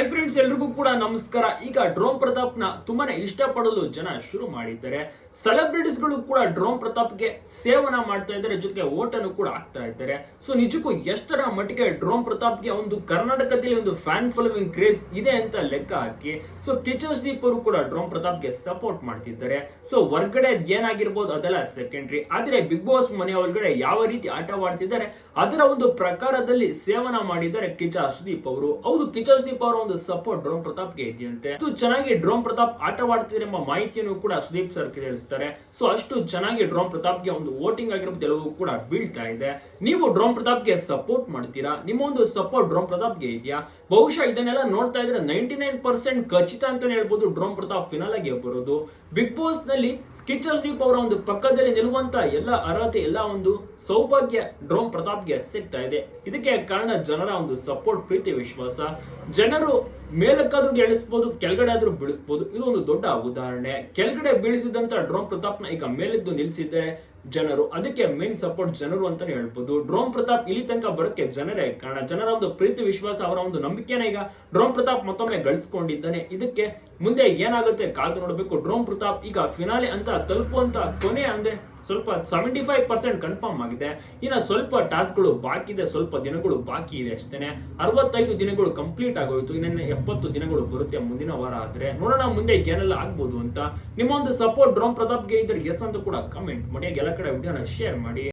Hi friends ಎಲ್ರಿಗೂ ಕೂಡ ನಮಸ್ಕಾರ. ಈಗ ಡ್ರೋನ್ ಪ್ರತಾಪ್ನ ತುಂಬಾನೇ ಇಷ್ಟಪಡಲು ಜನ ಶುರು ಮಾಡಿದ್ದಾರೆ. ಸೆಲೆಬ್ರಿಟೀಸ್ಗಳು ಕೂಡ ಡ್ರೋನ್ ಪ್ರತಾಪ್ಗೆ ಸೇವನ ಮಾಡ್ತಾ ಇದ್ದಾರೆ, ಜೊತೆಗೆ ಓಟನ್ನು ಕೂಡ ಆಗ್ತಾ ಇದ್ದಾರೆ. ಸೊ ನಿಜಕ್ಕೂ ಎಷ್ಟರ ಮಟ್ಟಿಗೆ ಡ್ರೋನ್ ಪ್ರತಾಪ್ಗೆ ಒಂದು ಕರ್ನಾಟಕದಲ್ಲಿ ಒಂದು ಫ್ಯಾನ್ ಫಾಲೋವಿಂಗ್ ಕ್ರೇಜ್ ಇದೆ ಅಂತ ಲೆಕ್ಕ ಹಾಕಿ ಸೊ ಕಿಚನ್ ದೀಪ್ ಅವರು ಕೂಡ ಡ್ರೋನ್ ಪ್ರತಾಪ್ಗೆ ಸಪೋರ್ಟ್ ಮಾಡ್ತಿದ್ದಾರೆ. ಸೊ ಹೊರ್ಗಡೆ ಏನಾಗಿರ್ಬೋದು ಅದೆಲ್ಲ ಸೆಕೆಂಡ್ರಿ ಆದ್ರೆ ಬಿಗ್ ಬಾಸ್ ಮನೆ ಒಳಗಡೆ ಯಾವ ರೀತಿ ಆಟವಾಡ್ತಿದ್ದಾರೆ ಅದರ ಒಂದು ಪ್ರಕಾರದಲ್ಲಿ ಸೇವನ ಮಾಡಿದ್ದಾರೆ ಕಿಚ ಸುದೀಪ್ ಅವರು. ಹೌದು ಕಿಚ ಸುದೀಪ್ ಅವರ ಒಂದು ಸಪೋರ್ಟ್ ಡ್ರೋನ್ ಪ್ರತಾಪ್ಗೆ ಇದೆಯಂತೆ. ಅಷ್ಟು ಚೆನ್ನಾಗಿ ಡ್ರೋನ್ ಪ್ರತಾಪ್ ಆಟವಾಡ್ತಿದ್ರೆ ಎಂಬ ಮಾಹಿತಿಯನ್ನು ಕೂಡ ಸುದೀಪ್ ಸರ್ ತಿಳಿಸ್ತಾರೆ. ಸೊ ಅಷ್ಟು ಚೆನ್ನಾಗಿ ಡ್ರೋನ್ ಪ್ರತಾಪ್ಗೆ ಒಂದು ವೋಟಿಂಗ್ ಆಗಿರೋದು ಎಲ್ಲವೂ ಕೂಡ ಬೀಳ್ತಾ ಇದೆ. ನೀವು ಡ್ರೋನ್ ಪ್ರತಾಪ್ಗೆ ಸಪೋರ್ಟ್ ಮಾಡ್ತೀರಾ? ನಿಮ್ಮ ಒಂದು ಸಪೋರ್ಟ್ ಡ್ರೋನ್ ಪ್ರತಾಪ್ಗೆ ಇದೆಯಾ? ಬಹುಶಃ ಇದನ್ನೆಲ್ಲ ನೋಡ್ತಾ ಇದ್ರೆ ನೈಂಟಿ ನೈನ್ ಪರ್ಸೆಂಟ್ ಖಚಿತ ಅಂತ ಹೇಳ್ಬೋದು ಡ್ರೋನ್ ಪ್ರತಾಪ್ ಫಿನಾಲಾಗೆ ಬರೋದು. ಬಿಗ್ ಬಾಸ್ನಲ್ಲಿ ಕಿಚ್ಚ ಸುದೀಪ್ ಅವರ ಒಂದು ಪಕ್ಕದಲ್ಲಿ ನಿಲ್ಲುವಂತ ಎಲ್ಲ ಅರ್ಹತೆ, ಎಲ್ಲ ಒಂದು ಸೌಭಾಗ್ಯ ಡ್ರೋನ್ ಪ್ರತಾಪ್ಗೆ ಸಿಗ್ತಾ ಇದೆ. ಇದಕ್ಕೆ ಕಾರಣ ಜನರ ಒಂದು ಸಪೋರ್ಟ್ ಪ್ರೀತಿ, ವಿಶ್ವಾಸ. ಜನರು ಮೇಲಕ್ಕಾದ್ರೂ ಎಳಿಸ್ಬೋದು, ಕೆಳಗಡೆ ಆದ್ರೂ ಬೀಳಿಸ್ಬೋದು. ಇದು ಒಂದು ದೊಡ್ಡ ಉದಾಹರಣೆ. ಕೆಳಗಡೆ ಬೀಳಿಸಿದಂತ ಡ್ರೋನ್ ಪ್ರತಾಪ್ನ ಈಗ ಮೇಲೆದ್ದು ನಿಲ್ಸಿದ್ದಾರೆ ಜನರು. ಅದಕ್ಕೆ ಮೇನ್ ಸಪೋರ್ಟ್ ಜನರು ಅಂತಾನೆ ಹೇಳ್ಬೋದು. ಡ್ರೋನ್ ಪ್ರತಾಪ್ ಇಲ್ಲಿ ತನಕ ಬರೋಕ್ಕೆ ಜನರೇ ಕಾರಣ. ಜನರ ಒಂದು ಪ್ರೀತಿ, ವಿಶ್ವಾಸ, ಅವರ ಒಂದು ನಂಬಿಕೆನ ಈಗ ಡ್ರೋನ್ ಪ್ರತಾಪ್ ಮತ್ತೊಮ್ಮೆ ಗಳಿಸ್ಕೊಂಡಿದ್ದಾನೆ. ಇದಕ್ಕೆ ಮುಂದೆ ಏನಾಗುತ್ತೆ ಕಾದು ನೋಡಬೇಕು. ಡ್ರೋಮ್ ಪ್ರತಾಪ್ ಈಗ ಫಿನಾಲೆ ಅಂತ ತಲುಪುವಂತ ಕೊನೆ ಅಂದ್ರೆ ಸ್ವಲ್ಪ ಸೆವೆಂಟಿ ಫೈವ್ ಪರ್ಸೆಂಟ್ ಕನ್ಫರ್ಮ್ ಆಗಿದೆ. ಇನ್ನು ಸ್ವಲ್ಪ ಟಾಸ್ಕ್ಗಳು ಬಾಕಿ ಇದೆ. ಸ್ವಲ್ಪ ದಿನಗಳು ಬಾಕಿ ಇದೆ ಅಷ್ಟೇನೆ. ಅರವತ್ತೈದು ದಿನಗಳು ಕಂಪ್ಲೀಟ್ ಆಗೋಯ್ತು. ಇನ್ನೇನು ಎಪ್ಪತ್ತು ದಿನಗಳು ಬರುತ್ತೆ ಮುಂದಿನ ವಾರ ಆದ್ರೆ. ನೋಡೋಣ ಮುಂದೆ ಏನೆಲ್ಲ ಆಗ್ಬೋದು ಅಂತ. ನಿಮ್ಮ ಒಂದು ಸಪೋರ್ಟ್ ಡ್ರೋನ್ ಪ್ರತಾಪ್ಗೆ ಇದ್ರೆ ಎಸ್ ಅಂತ ಕೂಡ ಕಮೆಂಟ್ ಮಾಡಿ. ಎಲ್ಲ ಕಡೆ ವಿಡಿಯೋನ ಶೇರ್ ಮಾಡಿ.